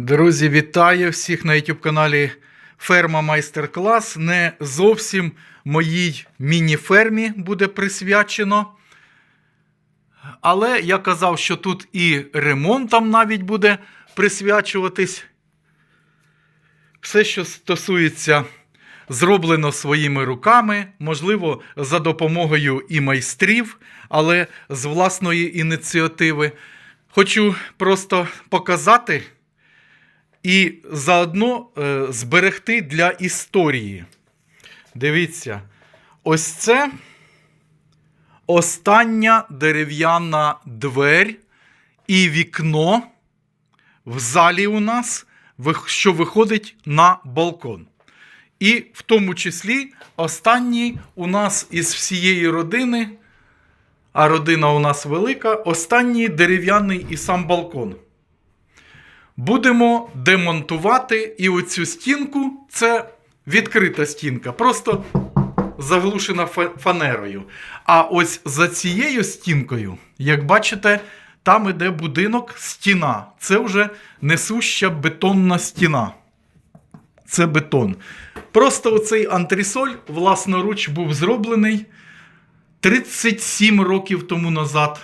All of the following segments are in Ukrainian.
Друзі, вітаю всіх на YouTube каналі Ферма Майстер-клас. Не зовсім моїй міні-фермі буде присвячено. Але я казав, що тут і ремонтам навіть буде присвячуватись. Все, що стосується зроблено своїми руками, можливо, за допомогою і майстрів, але з власної ініціативи. Хочу просто показати і заодно е, зберегти для історії. Дивіться, ось це остання дерев'яна двері і вікно в залі у нас, що виходить на балкон. І в тому числі останній у нас із всієї родини, а родина у нас велика, останній дерев'яний і сам балкон. Будемо демонтувати і оцю стінку це відкрита стінка, просто заглушена фанерою. А ось за цією стінкою, як бачите, там іде будинок, стіна. Це вже несуща бетонна стіна. Це бетон. Просто оцей антресоль власноруч був зроблений 37 років тому назад.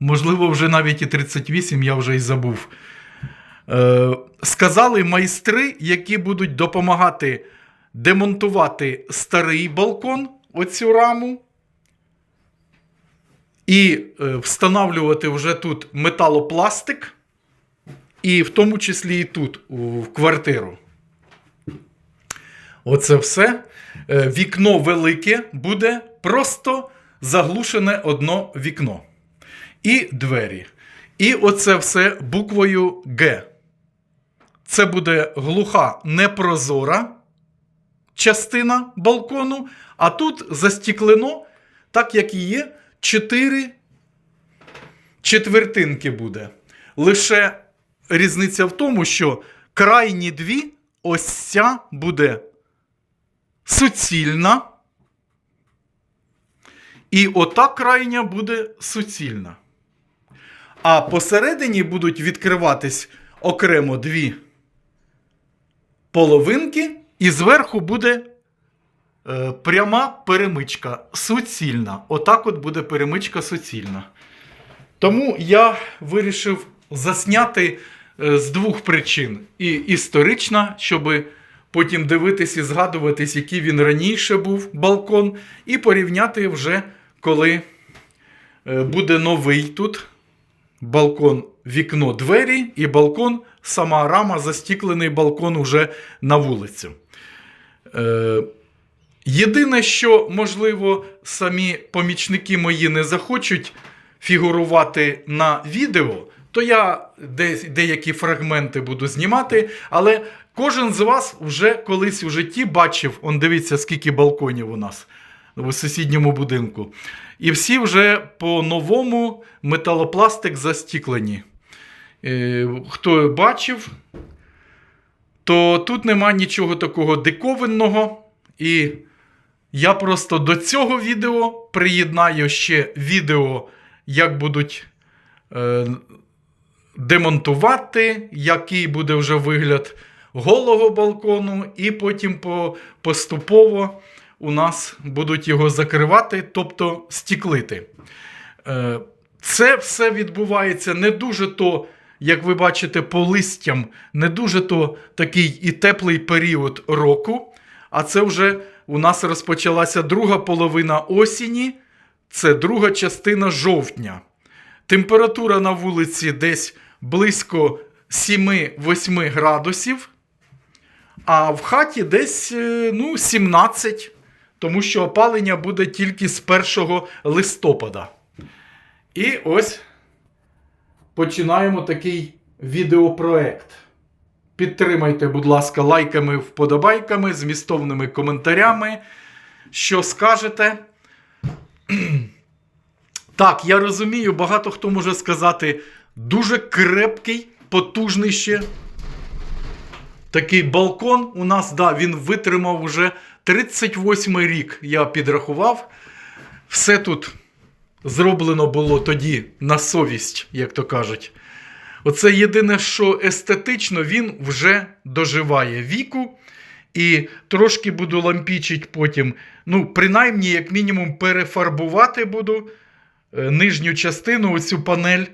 Можливо, вже навіть і 38, я вже й забув. Е, сказали майстри, які будуть допомагати демонтувати старий балкон, оцю раму, і е, встановлювати вже тут металопластик, і в тому числі і тут, в квартиру. Оце все. Е, Вікно велике буде просто заглушене одно вікно. І двері. І оце все буквою Г. Це буде глуха непрозора частина балкону, а тут застіклено, так як і є, 4 четвертинки буде. Лише різниця в тому, що крайні дві, ось ця буде суцільна. І ота крайня буде суцільна. А посередині будуть відкриватись окремо дві половинки, і зверху буде е, пряма перемичка суцільна. Отак от буде перемичка суцільна. Тому я вирішив засняти е, з двох причин: і історична, щоб потім дивитись і згадуватись, який він раніше був балкон, і порівняти вже, коли е, буде новий тут балкон, вікно, двері і балкон, сама рама, застіклений балкон уже на вулицю. Е, єдине, що, можливо, самі помічники мої не захочуть фігурувати на відео, то я деякі фрагменти буду знімати, але кожен з вас вже колись у житті бачив, он дивіться, скільки балконів у нас в сусідньому будинку. І всі вже по-новому металопластик застіклені. Е, Хто бачив, то тут нема нічого такого диковинного. І я просто до цього відео приєднаю ще відео, як будуть е, демонтувати, який буде вже вигляд голого балкону, і потім по, поступово у нас будуть його закривати, тобто стіклити. Е, Це все відбувається не дуже то, як ви бачите, по листям, не дуже то такий і теплий період року. А це вже у нас розпочалася друга половина осені, це друга частина жовтня. Температура на вулиці десь близько 7-8 градусів, а в хаті десь е, ну, 17, тому що опалення буде тільки з 1 листопада. І ось починаємо такий відеопроект. Підтримайте, будь ласка, лайками, вподобайками, змістовними коментарями. Що скажете? Так, я розумію, багато хто може сказати, дуже крепкий, потужний ще. Такий балкон у нас, да, він витримав уже 38 рік, я підрахував. Все тут зроблено було тоді на совість, як то кажуть. Оце єдине, що естетично він вже доживає віку. І трошки буду лампічити потім. Ну, принаймні, як мінімум, перефарбувати буду е, нижню частину, оцю панель.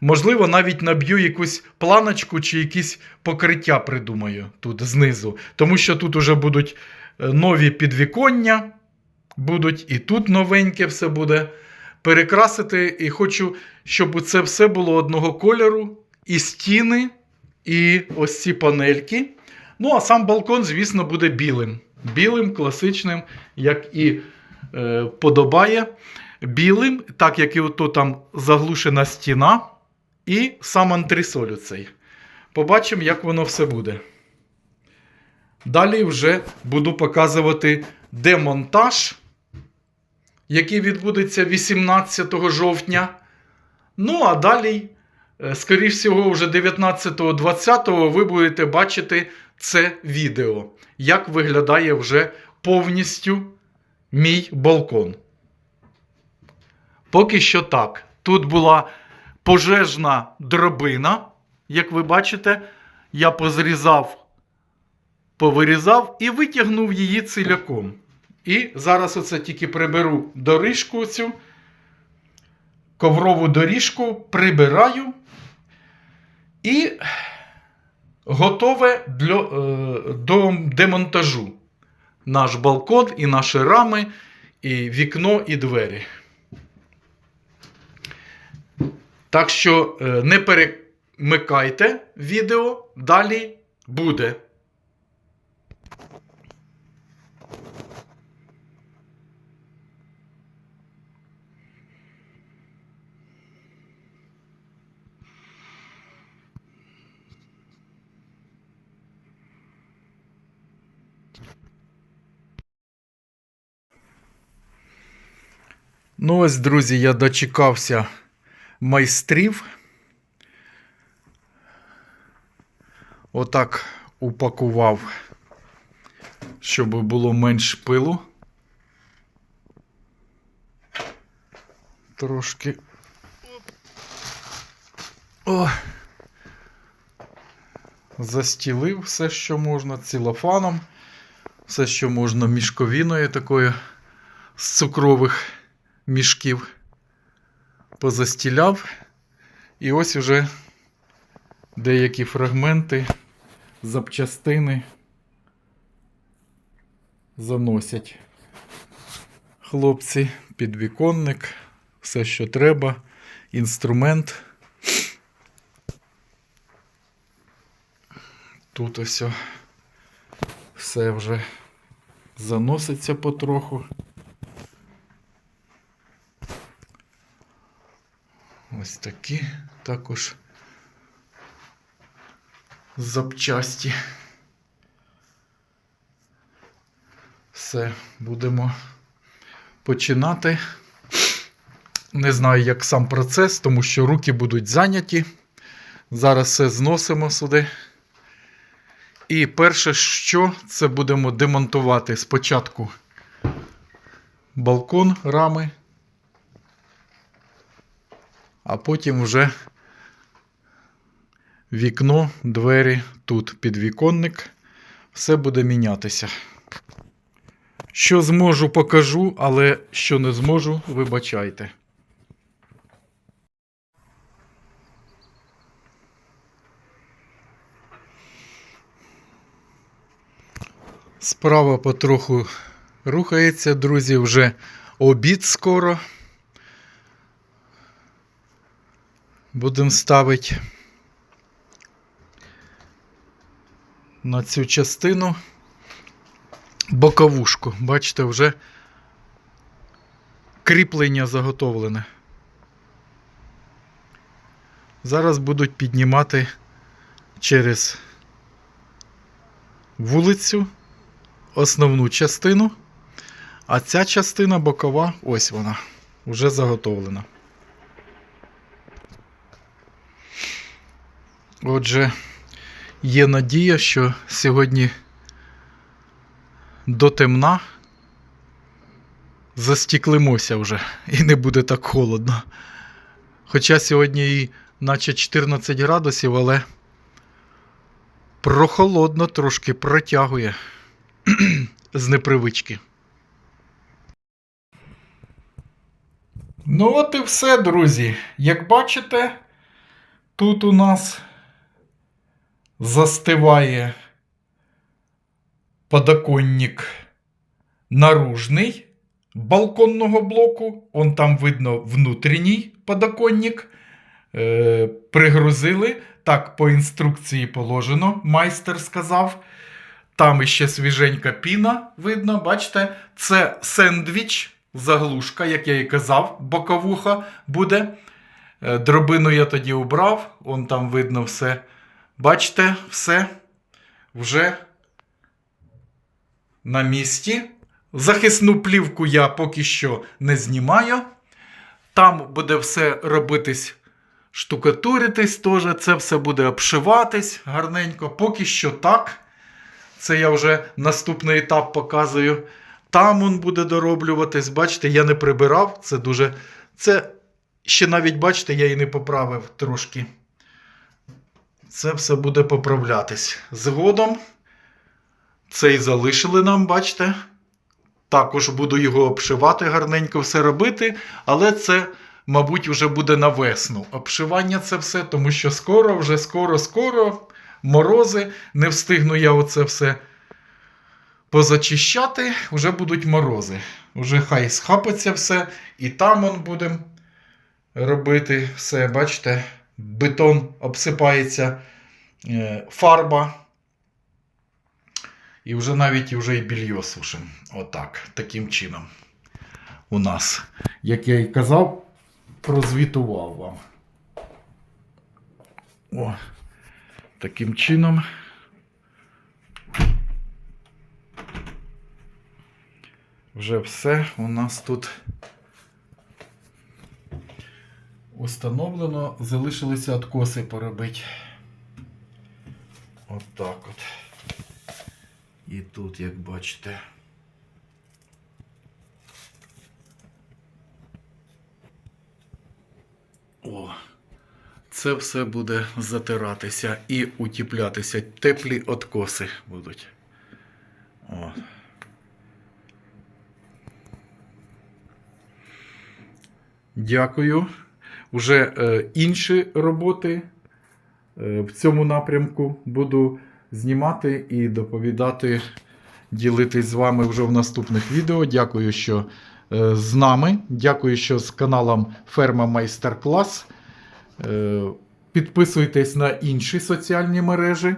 Можливо, навіть наб'ю якусь планочку чи якісь покриття придумаю тут знизу. Тому що тут уже будуть е, нові підвіконня, будуть і тут новеньке все буде. Перекрасити і хочу, щоб це все було одного кольору. І стіни, і ось ці панельки. Ну, а сам балкон, звісно, буде білим. Білим, класичним, як і е, подобає. Білим, так як і ото там заглушена стіна, і сам антресоль оцей. Побачимо, як воно все буде. Далі вже буду показувати демонтаж, який відбудеться 18 жовтня. Ну, а далі, е, скоріш всього, вже 19-20 ви будете бачити це відео, як виглядає вже повністю мій балкон. Поки що так. Тут була пожежна дробина, як ви бачите, я позрізав, повирізав і витягнув її ціляком. І зараз оце тільки приберу доріжку цю, коврову доріжку прибираю і готове для, е, до демонтажу. Наш балкон і наші рами, і вікно, і двері. Так що е, не перемикайте відео, далі буде. Ну ось, друзі, я дочекався майстрів. Отак упакував, щоб було менш пилу. Трошки. О. Застілив все, що можна, цілофаном, все, що можна мішковіною такою з цукрових мішків позастіляв. І ось уже деякі фрагменти, запчастини заносять. Хлопці, підвіконник, все, що треба, інструмент. Тут ось все вже заноситься потроху. Ось такі також запчасті. Все, будемо починати. Не знаю, як сам процес, тому що руки будуть зайняті. Зараз все зносимо сюди. І перше, що це будемо демонтувати спочатку балкон рами а потім вже вікно, двері, тут підвіконник. Все буде мінятися. Що зможу, покажу, але що не зможу, вибачайте. Справа потроху рухається, друзі, вже обід скоро. Будемо ставити на цю частину боковушку. Бачите, вже кріплення заготовлене. Зараз будуть піднімати через вулицю основну частину, а ця частина бокова, ось вона, вже заготовлена. Отже, є надія, що сьогодні до темна застіклимося вже і не буде так холодно. Хоча сьогодні і наче 14 градусів, але прохолодно трошки протягує з непривички. Ну, от і все, друзі. Як бачите, тут у нас застиває подоконник наружний балконного блоку. Он там видно внутрішній подоконник. Е, пригрузили. Так, по інструкції положено, майстер сказав. Там іще свіженька піна видно, бачите, це сендвіч, заглушка, як я і казав, боковуха буде. Е, Дробину я тоді убрав, он там видно все. Бачите, все вже на місці. Захисну плівку я поки що не знімаю. Там буде все робитись, штукатуритись теж, це все буде обшиватись гарненько. Поки що так. Це я вже наступний етап показую. Там він буде дороблюватись. Бачите, я не прибирав. Це дуже. Це ще навіть, бачите, я і не поправив трошки. Це все буде поправлятись. Згодом цей залишили нам, бачите. Також буду його обшивати, гарненько все робити, але це, мабуть, вже буде на весну. Обшивання це все, тому що скоро, вже скоро, скоро морози. Не встигну я оце все позачищати, вже будуть морози. Уже хай схапиться все, і там он будемо робити все. Бачите, бетон обсипається, е, фарба. І вже навіть вже і більйо сушимо. Отак, таким чином. У нас, як я і казав, прозвітував вам. О, таким чином. Вже все у нас тут установлено. Залишилися откоси поробити. Отак от. І тут, як бачите. О, це все буде затиратися і утіплятися. Теплі откоси будуть. О. Дякую. Уже е, інші роботи е, в цьому напрямку буду знімати і доповідати, ділитись з вами вже в наступних відео. Дякую, що е, з нами. Дякую, що з каналом Ферма Майстер Клас. Підписуйтесь на інші соціальні мережі.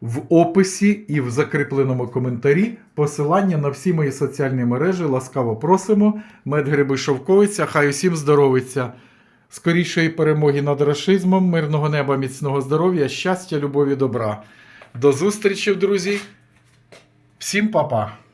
В описі і в закріпленому коментарі посилання на всі мої соціальні мережі. Ласкаво просимо. Медгриби Шовковиця. Хай усім здоровиться. Скорішої перемоги над рашизмом, мирного неба, міцного здоров'я, щастя, любові, добра. До зустрічі, друзі. Всім па-па!